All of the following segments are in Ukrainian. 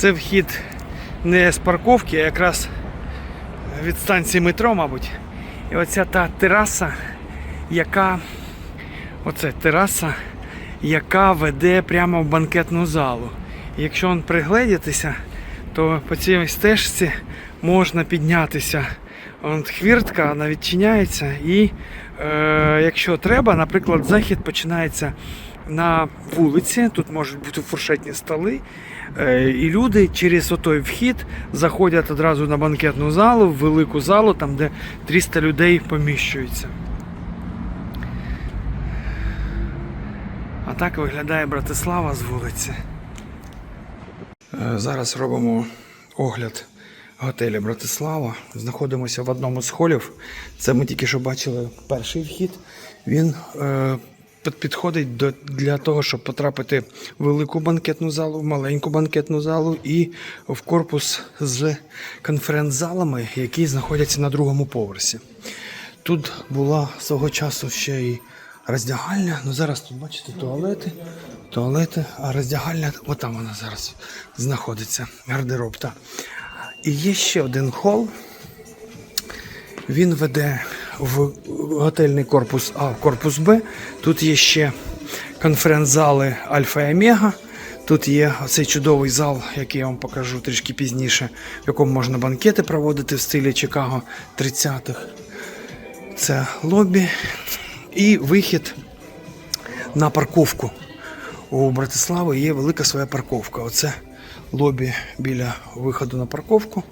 Це вхід не з парковки, а якраз від станції метро, мабуть. І оця та тераса, яка. Оце тераса, яка веде прямо в банкетну залу. І якщо пригледітися, то по цій стежці можна піднятися. Он хвіртка, вона відчиняється, і е, якщо треба, наприклад, захід починається на вулиці, тут можуть бути фуршетні столи, і люди через отой вхід заходять одразу на банкетну залу, в велику залу, там де 300 людей поміщуються. А так виглядає Братислава з вулиці. Е, Зараз робимо огляд готелю Братислава. Знаходимося в одному з холів. Це ми тільки що бачили перший вхід. Він е, підходить до, для того, щоб потрапити в велику банкетну залу, в маленьку банкетну залу і в корпус з конференц-залами, які знаходяться на другому поверсі. Тут була свого часу ще й роздягальня. Ну зараз тут бачите туалети, туалети, а роздягальня, отам вона зараз знаходиться, гардероб. Та. І є ще один хол. Він веде в готельний корпус А, в корпус Б. Тут є ще конференц-зали Альфа і Омега. Тут є цей чудовий зал, який я вам покажу трішки пізніше, в якому можна банкети проводити в стилі Чикаго 30-х. Це лобі і вихід на парковку. У Братислави є велика своя парковка. Оце лобі біля виходу на парковку.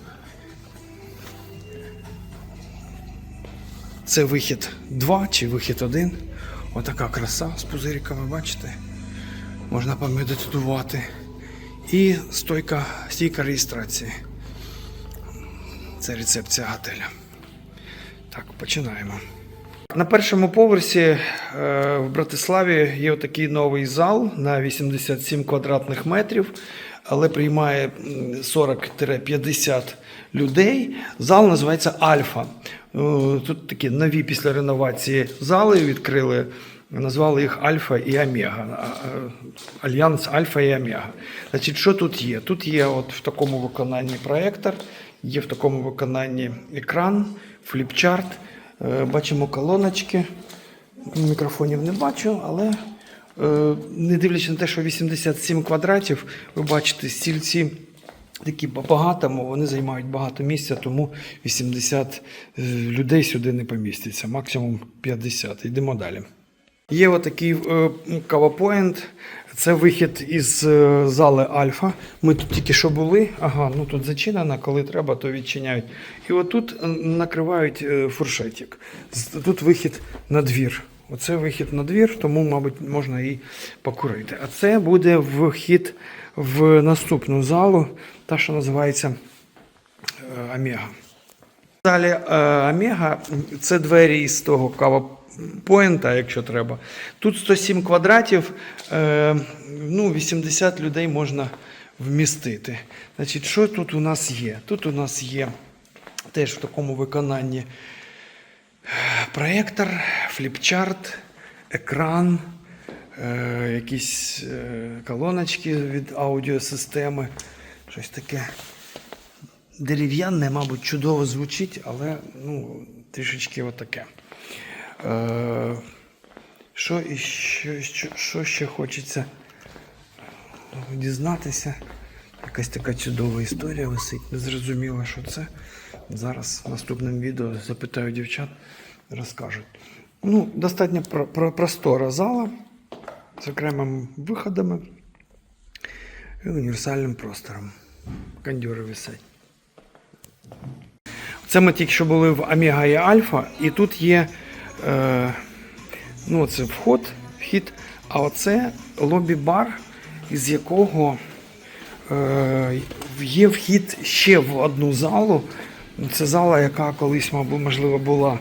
Це вихід 2 чи вихід 1. Отака краса з пузириками, бачите? Можна помедитувати. І стойка, стійка реєстрації. Це рецепція готеля. Так, починаємо. На першому поверсі е, в Братиславі є такий новий зал на 87 квадратних метрів, але приймає 40-50 людей. Зал називається Альфа. Е, Тут такі нові після реновації зали відкрили. Назвали їх Альфа і Омега. Альянс Альфа і Омега. Значить, що тут є? Тут є от в такому виконанні проектор, є в такому виконанні екран, фліпчарт. Е, Бачимо колоночки. Мікрофонів не бачу, але е, не дивлячись на те, що 87 квадратів, ви бачите, стільці такі багатому, вони займають багато місця, тому 80 е, людей сюди не поміститься, максимум 50. Йдемо далі. Є отакий е, кавапоінт. Це вихід із е, зали Альфа. Ми тут тільки що були. Ага, ну тут зачинено, коли треба, то відчиняють. І отут накривають фуршетик. Тут вихід на двір. Оце вихід на двір, тому, мабуть, можна і покурити. А це буде вхід в наступну залу, та, що називається е, Омега. Далі е, Омега це двері із того кавапоінта, якщо треба. Тут 107 квадратів, е, ну, 80 людей можна вмістити. Значить, що тут у нас є? Тут у нас є теж в такому виконанні проєктор, фліпчарт, екран, е, якісь е, колоночки від аудіосистеми, щось таке дерев'яне, мабуть, чудово звучить, але ну, трішечки отаке. Е, що, іще, що, що ще хочеться дізнатися? Якась така чудова історія висить. Не зрозуміло, що це. Зараз в наступному відео запитаю дівчат, розкажуть. Ну, достатньо про, про, простора зала з окремими виходами і універсальним простором. Кондюри висять. Це ми тільки що були в Омега і Альфа, і тут є е, ну, це вход, вхід, а оце лобі-бар, із якого е, є вхід ще в одну залу. Це зала, яка колись, мабуть, можливо, була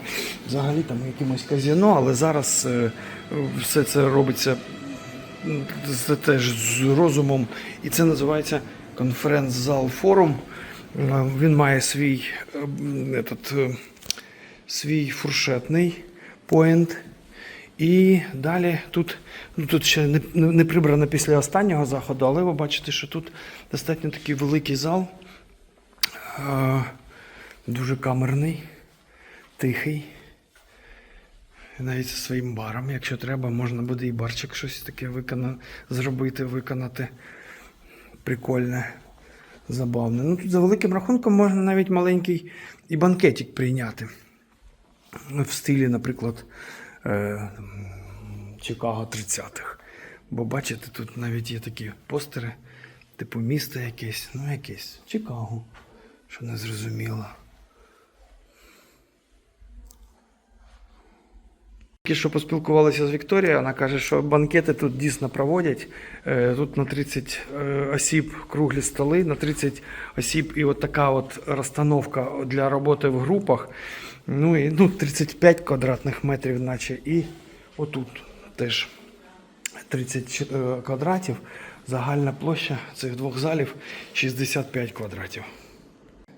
взагалі там якимось казино, але зараз е, все це робиться це теж з розумом. І це називається конференц-зал форум. Е, Він має свій, е, этот, свій фуршетний поінт. І далі тут, ну тут ще не, не прибрано після останнього заходу, але ви бачите, що тут достатньо такий великий зал, дуже камерний, тихий. Навіть зі своїм баром, якщо треба, можна буде і барчик щось таке викона... зробити, виконати. Прикольне, забавне. Ну тут за великим рахунком можна навіть маленький і банкетик прийняти. В стилі, наприклад, е, Чикаго 30-х. Бо бачите, тут навіть є такі постери, типу місто якесь, ну якесь Чикаго, що не зрозуміло. Що поспілкувалися з Вікторією, вона каже, що банкети тут дійсно проводять. Е, Тут на 30 е, осіб круглі столи, на 30 осіб і от така от розстановка для роботи в групах. Ну і ну, 35 квадратних метрів, наче. І отут теж 30 е, квадратів. Загальна площа цих двох залів 65 квадратів.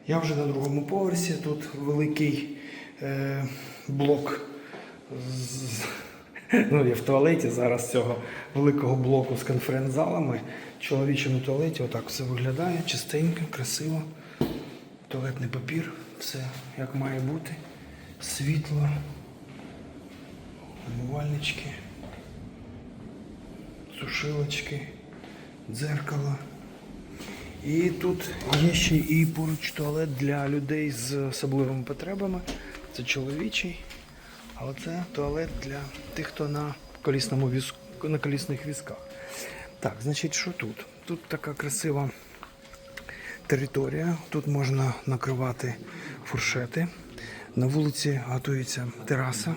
Я вже на другому поверсі. Тут великий е, блок. Ну, я в туалеті зараз цього великого блоку з конференц-залами. В чоловічому туалеті отак все виглядає, чистенько, красиво. Туалетний папір, все як має бути. Світло, умивальнички, сушилочки, дзеркало. І тут є ще і поруч туалет для людей з особливими потребами. Це чоловічий, але це туалет для тих, хто на колісному візку, на колісних візках. Так, значить, що тут? Тут така красива територія. Тут можна накривати фуршети. На вулиці готується тераса.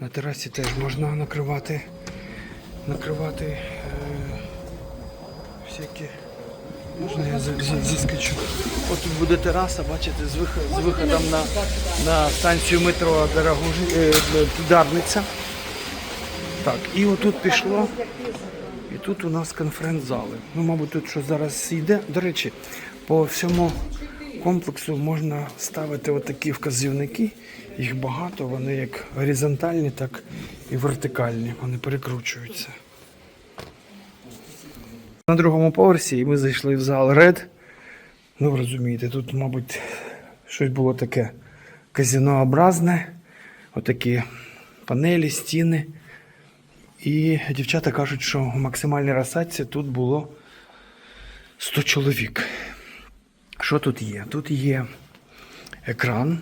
На терасі теж можна накривати, накривати е, всякі. Можна я за- за- заскочу? От тут буде тераса, бачите, з, виход, з виходом на, на станцію метро е, Дарниця. Так, і отут пішло. І тут у нас конференц-зали. Ну, мабуть, тут що зараз йде. До речі, по всьому комплексу можна ставити отакі вказівники. Їх багато, вони як горизонтальні, так і вертикальні. Вони перекручуються. На другому поверсі і ми зайшли в зал Red. Ну, ви розумієте, тут, мабуть, щось було таке казинообразне. Отакі панелі, стіни. І дівчата кажуть, що у максимальній розсадці тут було 100 чоловік. Що тут є? Тут є екран,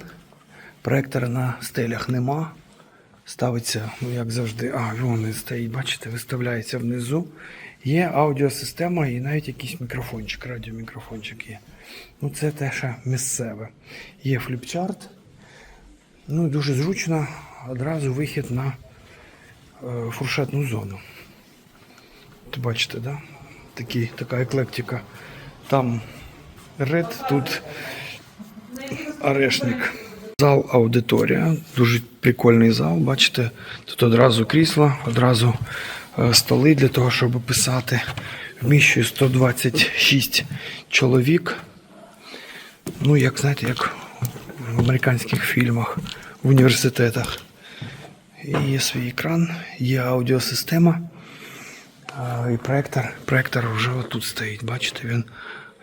проектора на стелях нема. Ставиться, ну як завжди, а, вон стоїть, бачите, виставляється внизу. Є аудіосистема і навіть якийсь мікрофончик, радіомікрофончик є. Ну, це те, що місцеве. Є фліпчарт. Ну, і дуже зручно одразу вихід на е, фуршетну зону. От бачите, да? Такі, така еклектика. Там ред, тут орешник. Зал аудиторія. Дуже прикольний зал. Бачите, тут одразу крісла, одразу столи для того, щоб писати. Вміщує 126 чоловік. Ну, як знаєте, як в американських фільмах, в університетах. І є свій екран, є аудіосистема. І проектор, проектор вже отут стоїть, бачите, він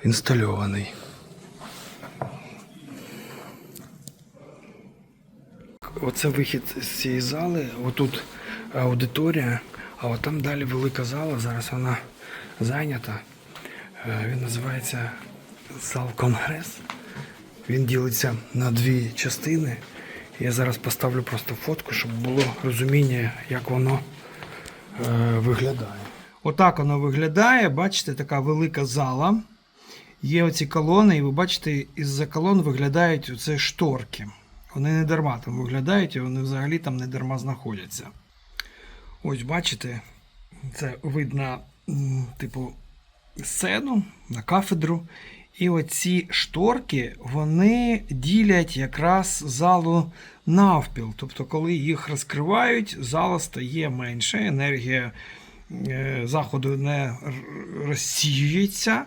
інстальований. Оце вихід з цієї зали, отут аудиторія, а от там далі велика зала, зараз вона зайнята. Е, Він називається зал Конгрес. Він ділиться на дві частини. Я зараз поставлю просто фотку, щоб було розуміння, як воно е, виглядає. Отак воно виглядає. Бачите, така велика зала. Є оці колони, і ви бачите, із-за колон виглядають оце шторки. Вони не дарма там виглядають, і вони взагалі там не дарма знаходяться. Ось бачите, це видно, типу, сцену на кафедру. І оці шторки вони ділять якраз залу навпіл. Тобто, коли їх розкривають, зала стає менше, енергія е, заходу не розсіюється.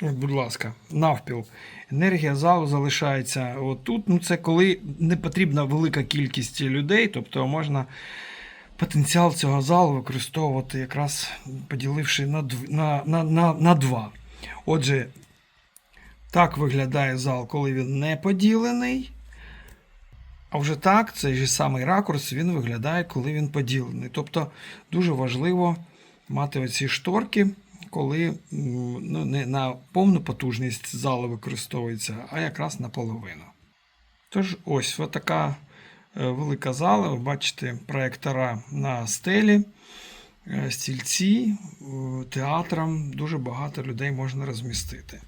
Будь ласка, навпіл. Енергія залу залишається отут. Ну, це коли не потрібна велика кількість людей, тобто можна потенціал цього залу використовувати якраз поділивши на, на, на, на, на два. Отже, так виглядає зал, коли він не поділений. А вже так, цей же самий ракурс він виглядає, коли він поділений. Тобто дуже важливо мати оці шторки, коли ну, не на повну потужність залу використовується, а якраз наполовину. Тож, ось така велика зала. Ви бачите проєктора на стелі, е, стільці, е, театрам. Дуже багато людей можна розмістити.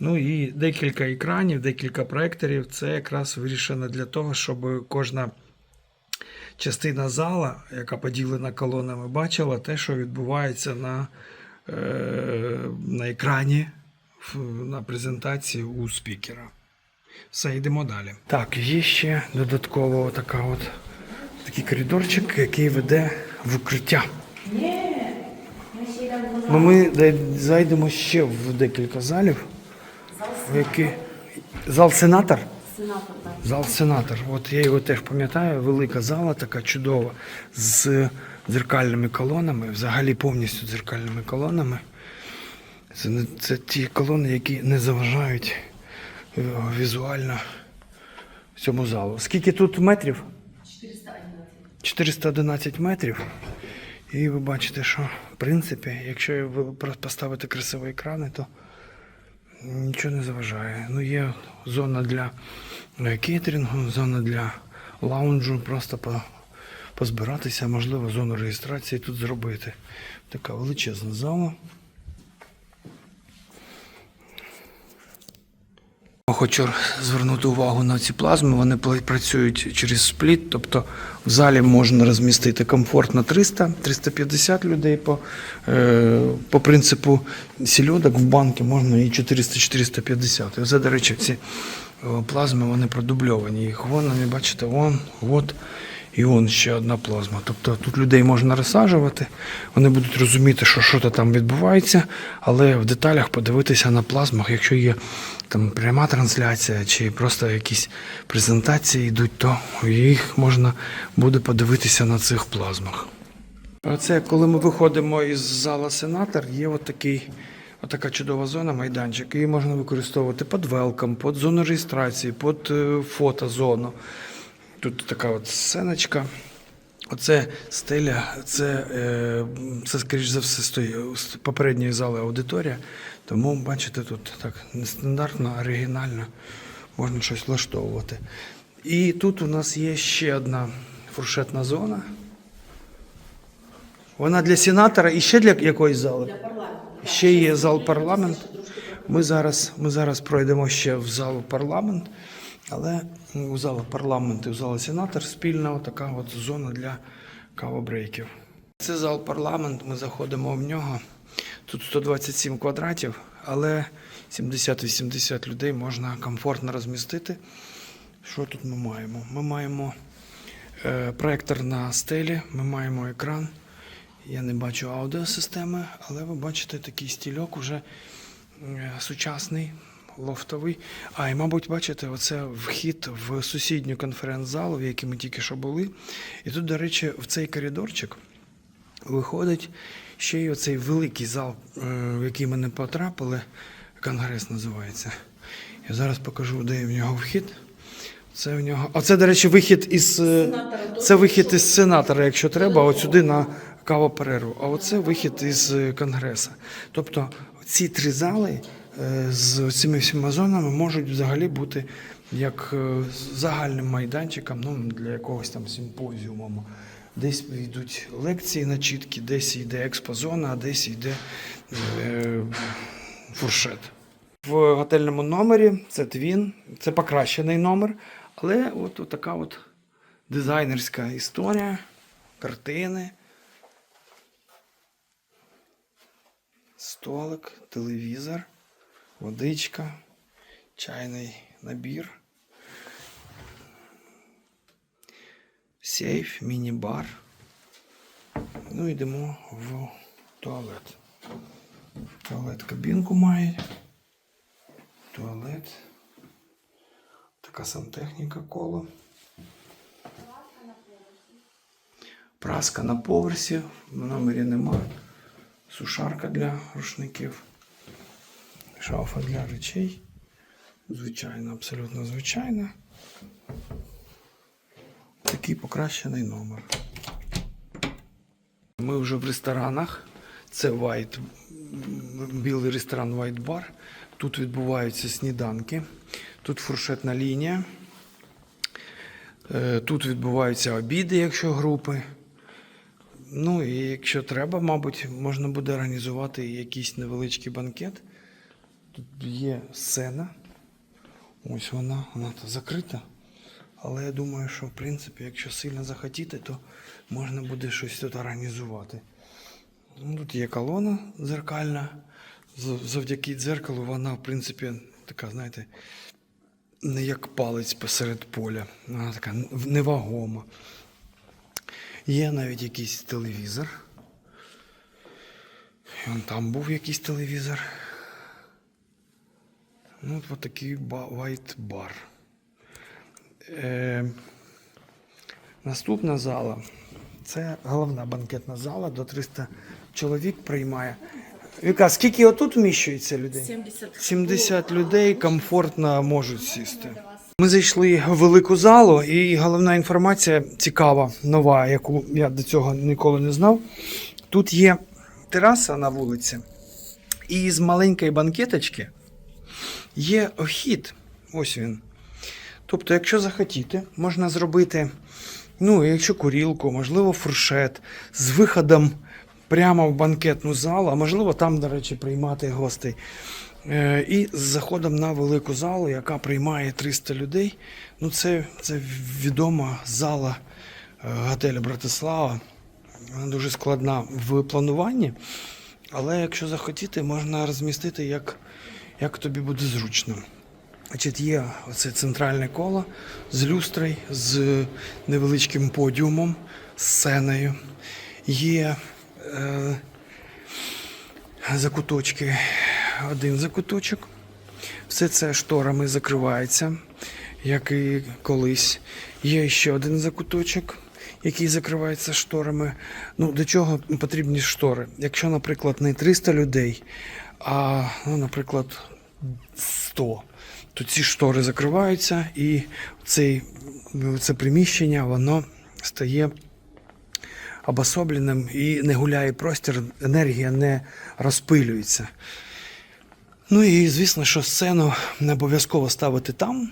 Ну і декілька екранів, декілька проекторів. Це якраз вирішено для того, щоб кожна частина зала, яка поділена колонами, бачила те, що відбувається на, е, на екрані на презентації у спікера. Все, йдемо далі. Так, є ще додатково така от, такий коридорчик, який веде в укриття. Ну, ми зайдемо ще в декілька залів. В які... Зал сенатор? Зал сенатор. От я його теж пам'ятаю, велика зала, така чудова, з дзеркальними колонами, взагалі повністю дзеркальними колонами. Це, це ті колони, які не заважають візуально цьому залу. Скільки тут метрів? 411. 411 метрів. І ви бачите, що в принципі, якщо ви поставите красиві екрани, то нічого не заважає. Ну, є зона для е, кейтерингу, зона для лаунджу, просто по, позбиратися, можливо, зону реєстрації тут зробити. Така величезна зала. Хочу звернути увагу на ці плазми. Вони працюють через спліт, тобто в залі можна розмістити комфортно 300-350 людей по, е, по принципу сільодок в банки можна і 400-450. І це, до речі, ці е, плазми вони продубльовані. Їх вон, ви бачите, вон, от. І вон ще одна плазма. Тобто тут людей можна розсаджувати, вони будуть розуміти, що щось там відбувається, але в деталях подивитися на плазмах, якщо є там пряма трансляція чи просто якісь презентації йдуть, то їх можна буде подивитися на цих плазмах. Оце коли ми виходимо із зала сенатор, є от такий. Отака чудова зона, майданчик. Її можна використовувати під велком, під зону реєстрації, під е, фотозону. Тут така от сценочка. Оце стеля, це, е, це скоріш за все, з тої- попередньої зали аудиторія. Тому, бачите, тут так нестандартно, оригінально можна щось влаштовувати. І тут у нас є ще одна фуршетна зона. Вона для сенатора і ще для якоїсь зали? Для парламенту. Ще є зал парламент. Ми зараз, ми зараз пройдемо ще в зал парламент, але у зал парламент і в зал сенатор спільна така от зона для кавобрейків. Це зал парламент, ми заходимо в нього. Тут 127 квадратів, але 70-80 людей можна комфортно розмістити. Що тут ми маємо? Ми маємо е, проектор на стелі, ми маємо екран. Я не бачу аудіосистеми, але ви бачите такий стільок уже е, сучасний, лофтовий. А, і, мабуть, бачите, оце вхід в сусідню конференц-залу, в якій ми тільки що були. І тут, до речі, в цей коридорчик виходить ще й оцей великий зал, е, в який ми не потрапили. Конгрес називається. Я зараз покажу, де в нього вхід. Це в нього. Оце, до речі, вихід із. е, Сенатора Це вихід із сенатора, якщо треба, от сюди на кавоперерву. А оце вихід із е, конгреса. Тобто ці три зали з цими всіма зонами можуть взагалі бути як е, загальним майданчиком ну, для якогось там симпозіуму. Десь йдуть лекції начітки, десь йде експозона, а десь йде е, фуршет. В готельному номері це твін, це покращений номер, але от, от така от дизайнерська історія, картини, столик, телевізор, водичка, чайний набір, сейф, міні-бар. Ну, йдемо в туалет. Туалет кабінку має. Туалет. Така сантехніка коло. Праска на поверсі, в номері нема. Сушарка для рушників. Шафа для речей. Звичайно, абсолютно звичайна. Такий покращений номер. Ми вже в ресторанах. Це White, білий ресторан White Bar. Тут відбуваються сніданки. Тут фуршетна лінія. Е, Тут відбуваються обіди, якщо групи. Ну і якщо треба, мабуть, можна буде організувати якийсь невеличкий банкет. Тут є сцена. Ось вона, вона закрита. Але я думаю, що в принципі, якщо сильно захотіти, то можна буде щось тут організувати. Ну, Тут є колона дзеркальна. Завдяки дзеркалу вона, в принципі, така, знаєте, не як палець посеред поля. Вона така невагома. Є навіть якийсь телевізор. І он там був якийсь телевізор. Ну, от такий white бар. Е, наступна зала. Це головна банкетна зала, до 300 чоловік приймає. Віка, скільки отут вміщується людей? 70. 70 людей комфортно можуть сісти. Ми зайшли в велику залу, і головна інформація цікава, нова, яку я до цього ніколи не знав. Тут є тераса на вулиці, і з маленької банкеточки є вхід. Ось він. Тобто, якщо захотіти, можна зробити, ну, якщо курілку, можливо, фуршет з виходом прямо в банкетну залу, а можливо, там, до речі, приймати гостей. Е, І з заходом на велику залу, яка приймає 300 людей. Ну, це, це відома зала е, готелю Братислава. Вона дуже складна в плануванні. Але якщо захотіти, можна розмістити як, як тобі буде зручно. Значить, є оце центральне коло з люстрою, з невеличким подіумом, з сценою. Є е, закуточки, один закуточок. Все це шторами закривається, як і колись. Є ще один закуточок, який закривається шторами. Ну, до чого потрібні штори? Якщо, наприклад, не 300 людей, а, ну, наприклад, 100, то ці штори закриваються, і цей, це приміщення воно стає обособленим і не гуляє простір, енергія не розпилюється. Ну і звісно, що сцену не обов'язково ставити там,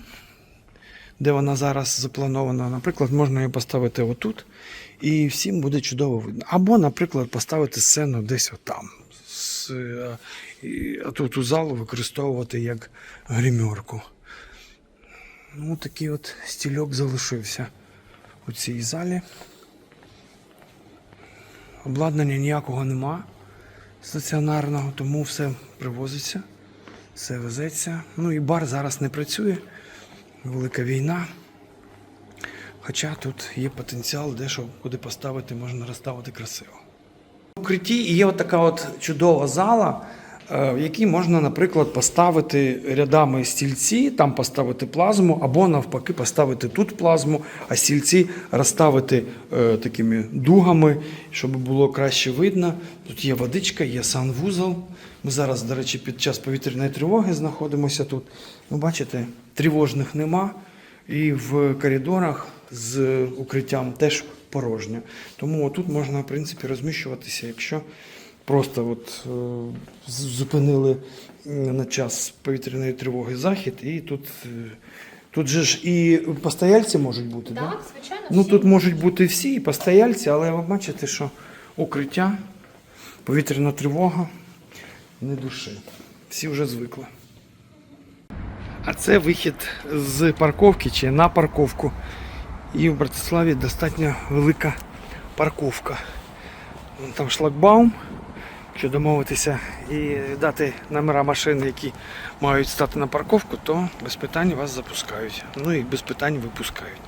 де вона зараз запланована. Наприклад, можна її поставити отут, і всім буде чудово видно. Або, наприклад, поставити сцену десь отам. Е, А тут у залу використовувати як гримерку. Ну, такий от стільок залишився у цій залі. Обладнання ніякого нема стаціонарного, тому все привозиться, все везеться. Ну і бар зараз не працює. Велика війна. Хоча тут є потенціал, дещо куди поставити, можна розставити красиво. Укритті є от така от чудова зала, е, в якій можна, наприклад, поставити рядами стільці, там поставити плазму, або навпаки поставити тут плазму, а стільці розставити е, такими дугами, щоб було краще видно. Тут є водичка, є санвузол. Ми зараз, до речі, під час повітряної тривоги знаходимося тут. Ну, бачите, тривожних нема. І в коридорах з укриттям теж порожньо. Тому тут можна, в принципі, розміщуватися, якщо просто от, е, зупинили на час повітряної тривоги захід, і тут, е, тут же ж і постояльці можуть бути, да? Так, звичайно. Ну всі. тут можуть бути всі, і постояльці, але ви бачите, що укриття, повітряна тривога, не душі. Всі вже звикли. А це вихід з парковки чи на парковку. І в Братиславі достатньо велика парковка. Там шлагбаум. Якщо домовитися і дати номера машин, які мають стати на парковку, то без питань вас запускають. Ну і без питань випускають.